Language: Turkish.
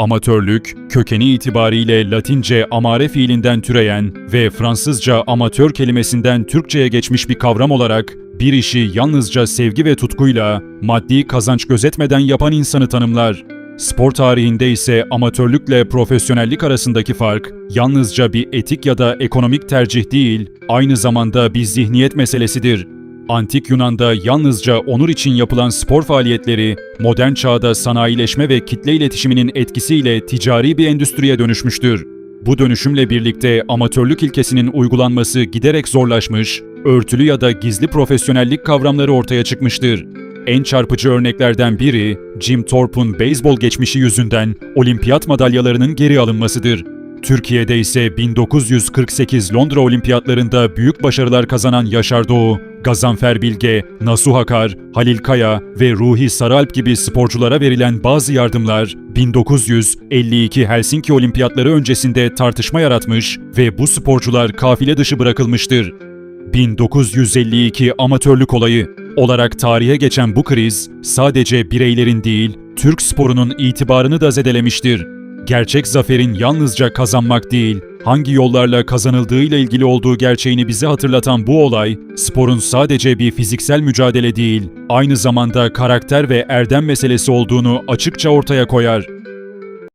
Amatörlük, kökeni itibariyle Latince amare fiilinden türeyen ve Fransızca amatör kelimesinden Türkçe'ye geçmiş bir kavram olarak bir işi yalnızca sevgi ve tutkuyla, maddi kazanç gözetmeden yapan insanı tanımlar. Spor tarihinde ise amatörlükle profesyonellik arasındaki fark yalnızca bir etik ya da ekonomik tercih değil, aynı zamanda bir zihniyet meselesidir. Antik Yunan'da yalnızca onur için yapılan spor faaliyetleri, modern çağda sanayileşme ve kitle iletişiminin etkisiyle ticari bir endüstriye dönüşmüştür. Bu dönüşümle birlikte amatörlük ilkesinin uygulanması giderek zorlaşmış, örtülü ya da gizli profesyonellik kavramları ortaya çıkmıştır. En çarpıcı örneklerden biri, Jim Thorpe'un beyzbol geçmişi yüzünden olimpiyat madalyalarının geri alınmasıdır. Türkiye'de ise 1948 Londra Olimpiyatlarında büyük başarılar kazanan Yaşar Doğu, Gazanfer Bilge, Nasuh Akar, Halil Kaya ve Ruhi Saralp gibi sporculara verilen bazı yardımlar 1952 Helsinki Olimpiyatları öncesinde tartışma yaratmış ve bu sporcular kafile dışı bırakılmıştır. 1952 amatörlük olayı olarak tarihe geçen bu kriz sadece bireylerin değil, Türk sporunun itibarını da zedelemiştir. Gerçek zaferin yalnızca kazanmak değil, hangi yollarla kazanıldığıyla ilgili olduğu gerçeğini bize hatırlatan bu olay, sporun sadece bir fiziksel mücadele değil, aynı zamanda karakter ve erdem meselesi olduğunu açıkça ortaya koyar.